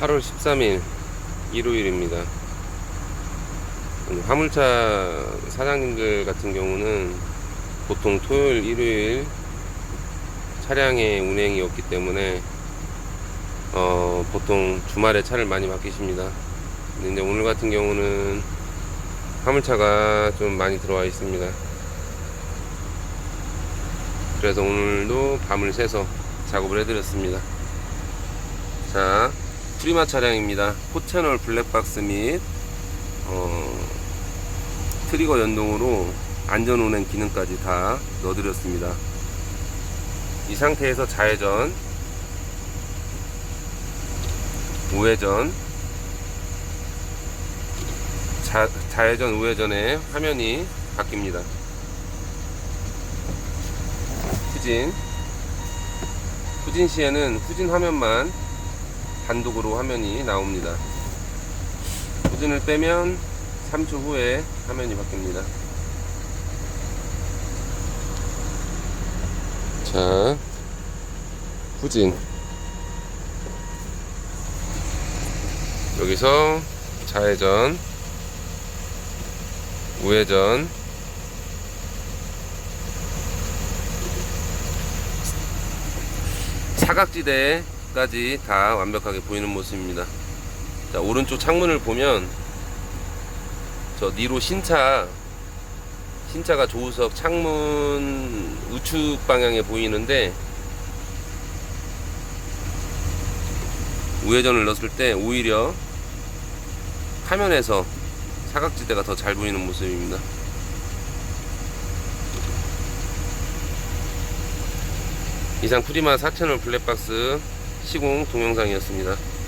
8월 13일 일요일입니다. 화물차 사장님들 같은 경우는 보통 토요일, 일요일 차량의 운행이 없기 때문에 어, 보통 주말에 차를 많이 맡기십니다. 근데 오늘 같은 경우는 화물차가 좀 많이 들어와 있습니다. 그래서 오늘도 밤을 새서 작업을 해드렸습니다. 자, 프리마 차량입니다. 포채널 블랙박스 및 어, 트리거 연동으로 안전운행 기능까지 다 넣어드렸습니다. 이 상태에서 좌회전, 우회전, 자, 좌회전, 우회전에 화면이 바뀝니다. 후진, 후진 시에는 후진 화면만 단독으로 화면이 나옵니다. 후진을 빼면 3초 후에 화면이 바뀝니다. 자, 후진. 여기서 좌회전, 우회전, 사각지대 까지 다 완벽하게 보이는 모습입니다. 자, 오른쪽 창문을 보면 저 니로 신차 신차가 조우석 창문 우측 방향에 보이는데 우회전을 넣었을 때 오히려 화면에서 사각지대가 더 잘 보이는 모습입니다. 이상 프리마 4채널 블랙박스 시공 동영상이었습니다.